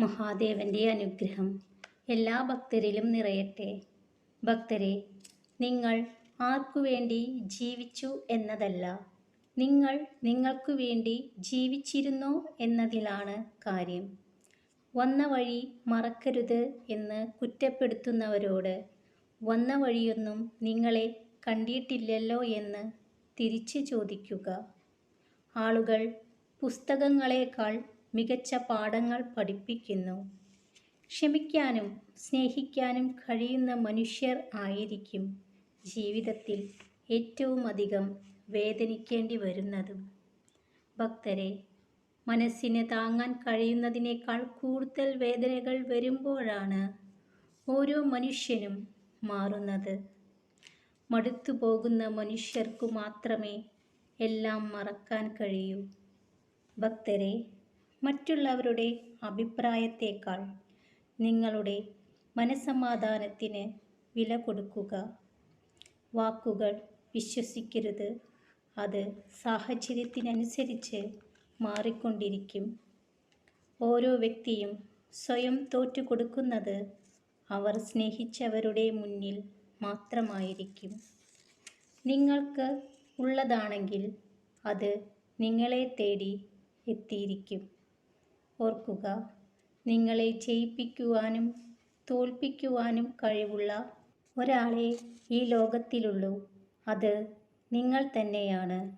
മഹാദേവന്റെ അനുഗ്രഹം എല്ലാ ഭക്തരിലും നിറയട്ടെ. ഭക്തരെ നിങ്ങൾ ആർക്കു വേണ്ടി ജീവിച്ചു എന്നതല്ല. നിങ്ങൾ നിങ്ങൾക്കു വേണ്ടി ജീവിച്ചിരുന്നോ എന്നതിലാണ് കാര്യം. വന്ന വഴി മറക്കരുത് എന്ന് കുറ്റപ്പെടുത്തുന്നവരോട് വന്ന വഴിയൊന്നും നിങ്ങളെ കണ്ടിട്ടില്ലല്ലോ എന്ന് തിരിച്ചു ചോദിക്കുക. ആളുകൾ പുസ്തകങ്ങളേക്കാൾ മികച്ച പാഠങ്ങൾ പഠിപ്പിക്കുന്നു. ക്ഷമിക്കാനും സ്നേഹിക്കാനും കഴിയുന്ന മനുഷ്യർ ആയിരിക്കും ജീവിതത്തിൽ ഏറ്റവും അധികം വേദനിക്കേണ്ടി വരുന്നതും. ഭക്തരെ മനസ്സിന് താങ്ങാൻ കഴിയുന്നതിനേക്കാൾ കൂടുതൽ വേദനകൾ വരുമ്പോഴാണ് ഓരോ മനുഷ്യനും മാറുന്നത്. മടുത്തു പോകുന്ന മനുഷ്യർക്കു മാത്രമേ എല്ലാം മറക്കാൻ കഴിയൂ. ഭക്തരെ മറ്റുള്ളവരുടെ അഭിപ്രായത്തേക്കാൾ നിങ്ങളുടെ മനസമാധാനത്തിന് വില കൊടുക്കുക. വാക്കുകൾ വിശ്വസിക്കരുത്. അത് സാഹചര്യത്തിനനുസരിച്ച് മാറിക്കൊണ്ടിരിക്കും. ഓരോ വ്യക്തിയും സ്വയം തോറ്റു കൊടുക്കുന്നത് അവർ സ്നേഹിച്ചവരുടെ മുന്നിൽ മാത്രമായിരിക്കും. നിങ്ങൾക്ക് ഉള്ളതാണെങ്കിൽ അത് നിങ്ങളെ തേടി എത്തിയിരിക്കും. ഓർക്കുക. നിങ്ങളെ ജയിപ്പിക്കുവാനും തോൽപ്പിക്കുവാനും കഴിവുള്ള ഒരാളെ ഈ ലോകത്തിലുള്ളൂ. അത് നിങ്ങൾ തന്നെയാണ്.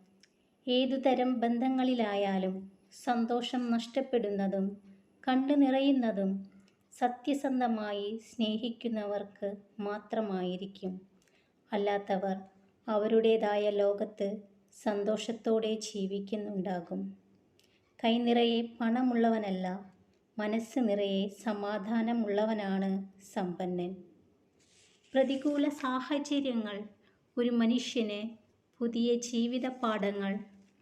ഏതുതരം ബന്ധങ്ങളിലായാലും സന്തോഷം നഷ്ടപ്പെടുന്നതും കണ്ടു നിറയുന്നതും സത്യസന്ധമായി സ്നേഹിക്കുന്നവർക്ക് മാത്രമായിരിക്കും. അല്ലാത്തവർ അവരുടേതായ ലോകത്ത് സന്തോഷത്തോടെ ജീവിക്കുന്നുണ്ടാകും. കൈനിറയെ പണമുള്ളവനല്ല മനസ്സ് നിറയെ സമാധാനമുള്ളവനാണ് സമ്പന്നൻ. പ്രതികൂല സാഹചര്യങ്ങൾ ഒരു മനുഷ്യന് പുതിയ ജീവിത പാഠങ്ങൾ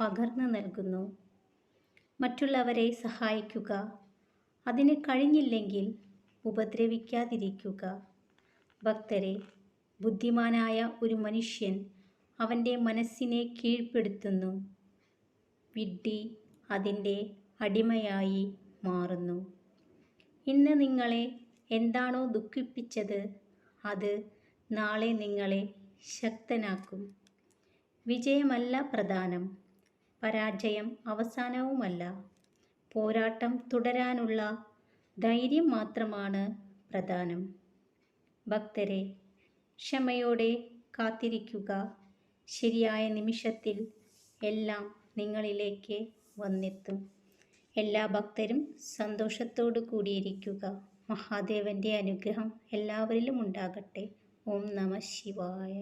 പകർന്നു നൽകുന്നു. മറ്റുള്ളവരെ സഹായിക്കുക അതിന് കഴിഞ്ഞില്ലെങ്കിൽ ഉപദ്രവിക്കാതിരിക്കുക. ഭക്തരെ ബുദ്ധിമാനായ ഒരു മനുഷ്യൻ അവന്റെ മനസ്സിനെ കീഴ്പ്പെടുത്തുന്നു. വിഡ്ഢി അതിന്റെ അടിമയായി മാറുന്നു. ഇന്ന് നിങ്ങളെ എന്താണോ ദുഃഖിപ്പിച്ചത് അത് നാളെ നിങ്ങളെ ശക്തനാക്കും. വിജയമല്ല പ്രധാനം പരാജയം അവസാനവുമല്ല. പോരാട്ടം തുടരാനുള്ള ധൈര്യം മാത്രമാണ് പ്രധാനം. ഭക്തരെ ക്ഷമയോടെ കാത്തിരിക്കുക. ശരിയായ നിമിഷത്തിൽ എല്ലാം നിങ്ങളിലേക്ക് വന്നെത്തും. എല്ലാ ഭക്തരും സന്തോഷത്തോടു കൂടിയിരിക്കുക. മഹാദേവന്റെ അനുഗ്രഹം എല്ലാവരിലും ഉണ്ടാകട്ടെ. ഓം നമ ശിവായ.